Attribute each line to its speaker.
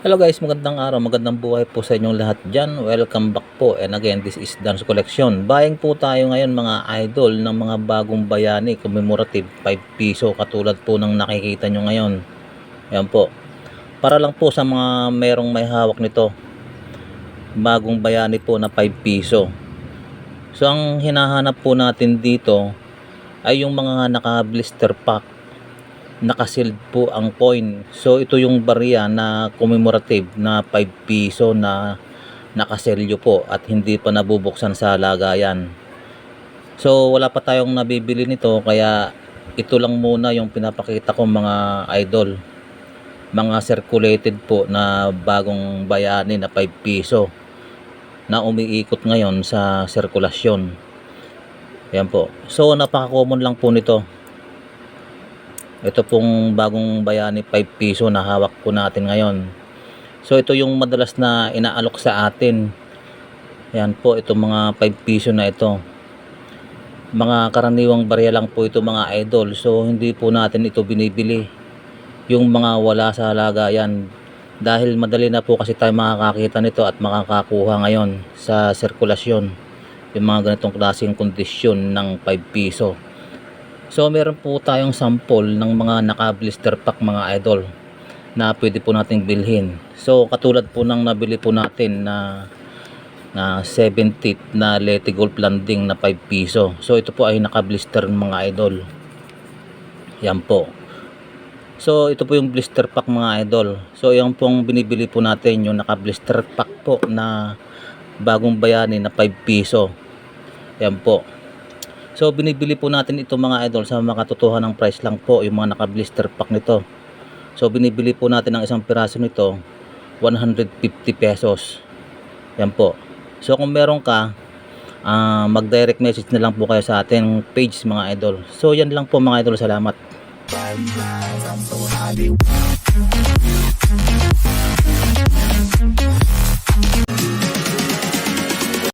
Speaker 1: Hello guys, magandang araw, magandang buhay po sa inyong lahat dyan. Welcome back po. And again, this is Dance Collection. Buying po tayo ngayon mga idol ng mga bagong bayani commemorative 5 piso katulad po ng nakikita nyo ngayon. Ayan po. Para lang po sa mga merong may hawak nito. Bagong bayani po na 5 piso. So ang hinahanap po natin dito ay yung mga naka-blister pack nakasealed po ang coin. So ito yung barya na commemorative na 5 piso na nakaselyo po at hindi pa nabubuksan sa lagayan. So wala pa tayong nabibili nito kaya ito lang muna yung pinapakita ko mga idol. Mga circulated po na bagong bayani na 5 piso na umiikot ngayon sa sirkulasyon. Yan po. So napaka-common lang po nito. Ito pong bagong bayani 5 piso na hawak po natin ngayon. So ito yung madalas na inaalok sa atin. Yan po, itong mga 5 piso na ito. Mga karaniwang barya lang po ito mga idol. So hindi po natin ito binibili. Yung mga wala sa lagayan. Dahil madali na po kasi tayo makakakita nito at makakakuha ngayon sa sirkulasyon. Yung mga ganitong klaseng kondisyon ng 5 piso. So meron po tayong sample ng mga naka-blister pack mga idol na pwede po nating bilhin. So katulad po ng nabili po natin na na 70 na Leti Gold Landing na 5 piso. So ito po ay naka-blister mga idol. Yan po. So ito po yung blister pack mga idol. So yung pong binibili po natin yung naka-blister pack po na bagong bayani na 5 piso. Yan po. So binibili po natin ito mga idol sa makatotohan ng price lang po yung mga naka-blister pack nito. So binibili po natin ang isang piraso nito 150 pesos. Yan po. So kung meron ka ah, mag-direct message na lang po kayo sa ating page mga idol. So yan lang po mga idol. Salamat.